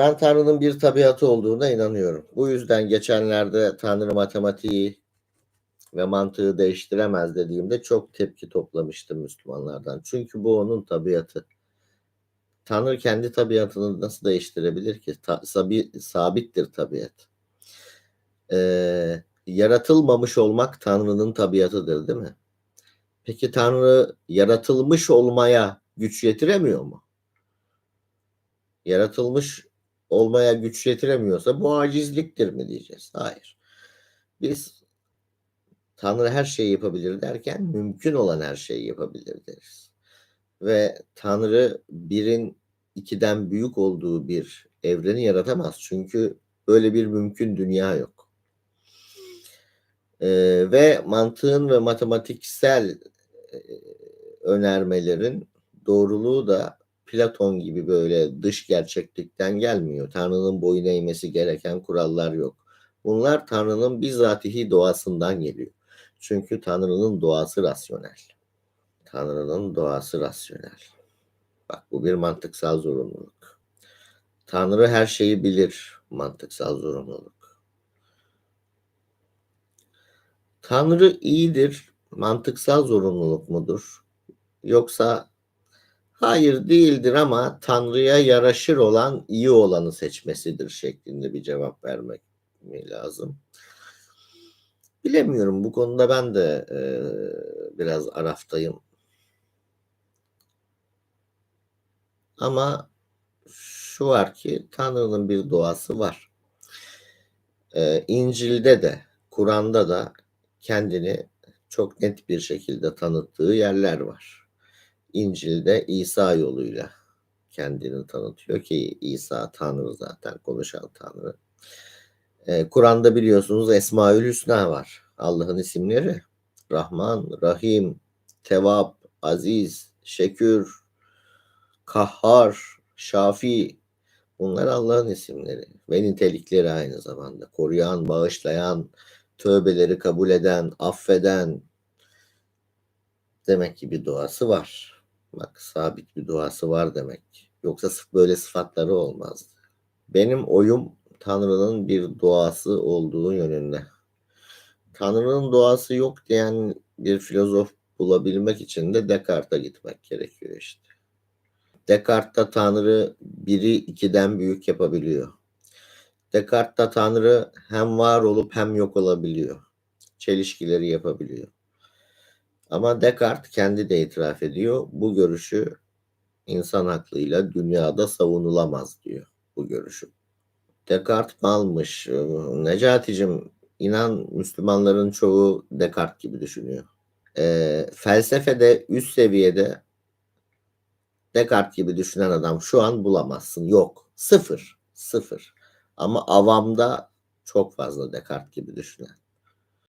Ben Tanrı'nın bir tabiatı olduğuna inanıyorum. Bu yüzden geçenlerde Tanrı matematiği ve mantığı değiştiremez dediğimde çok tepki toplamıştım Müslümanlardan. Çünkü bu onun tabiatı. Tanrı kendi tabiatını nasıl değiştirebilir ki? Ta, sabi, sabittir tabiat. Ee, yaratılmamış olmak Tanrı'nın tabiatıdır değil mi? Peki Tanrı yaratılmış olmaya güç yetiremiyor mu? Yaratılmış olmaya güç yetiremiyorsa bu acizliktir mi diyeceğiz? Hayır. Biz Tanrı her şeyi yapabilir derken mümkün olan her şeyi yapabilir deriz. Ve Tanrı birin ikiden büyük olduğu bir evreni yaratamaz. Çünkü öyle bir mümkün dünya yok. Ee, ve mantığın ve matematiksel e, önermelerin doğruluğu da Platon gibi böyle dış gerçeklikten gelmiyor. Tanrı'nın boyun eğmesi gereken kurallar yok. Bunlar Tanrı'nın bizatihi doğasından geliyor. Çünkü Tanrı'nın doğası rasyonel. Tanrı'nın doğası rasyonel. Bak bu bir mantıksal zorunluluk. Tanrı her şeyi bilir. Mantıksal zorunluluk. Tanrı iyidir. Mantıksal zorunluluk mudur? Yoksa hayır değildir ama Tanrı'ya yaraşır olan iyi olanı seçmesidir şeklinde bir cevap vermek mi lazım? Bilemiyorum. Bu konuda ben de e, biraz araftayım. Ama şu var ki Tanrı'nın bir doğası var. Ee, İncil'de de, Kur'an'da da kendini çok net bir şekilde tanıttığı yerler var. İncil'de İsa yoluyla kendini tanıtıyor ki İsa Tanrı zaten konuşan Tanrı. Ee, Kur'an'da biliyorsunuz Esmaül Hüsna var. Allah'ın isimleri. Rahman, Rahim, Tevab, Aziz, Şekür, Kahhar, Şafi bunlar Allah'ın isimleri ve nitelikleri aynı zamanda. Koruyan, bağışlayan, tövbeleri kabul eden, affeden demek ki bir doğası var. Bak sabit bir doğası var demek. Yoksa böyle sıfatları olmazdı. Benim oyum Tanrı'nın bir doğası olduğu yönünde. Tanrı'nın doğası yok diyen bir filozof bulabilmek için de Descartes'a gitmek gerekiyor işte. Descartes'ta Tanrı biri ikiden büyük yapabiliyor. Descartes'ta Tanrı hem var olup hem yok olabiliyor. Çelişkileri yapabiliyor. Ama Descartes kendi de itiraf ediyor. Bu görüşü insan aklıyla dünyada savunulamaz diyor bu görüşü. Descartes malmış. Necaticim inan Müslümanların çoğu Descartes gibi düşünüyor. E, felsefede üst seviyede Descartes gibi düşünen adam şu an bulamazsın. Yok. Sıfır. Sıfır. Ama avamda çok fazla Descartes gibi düşünen.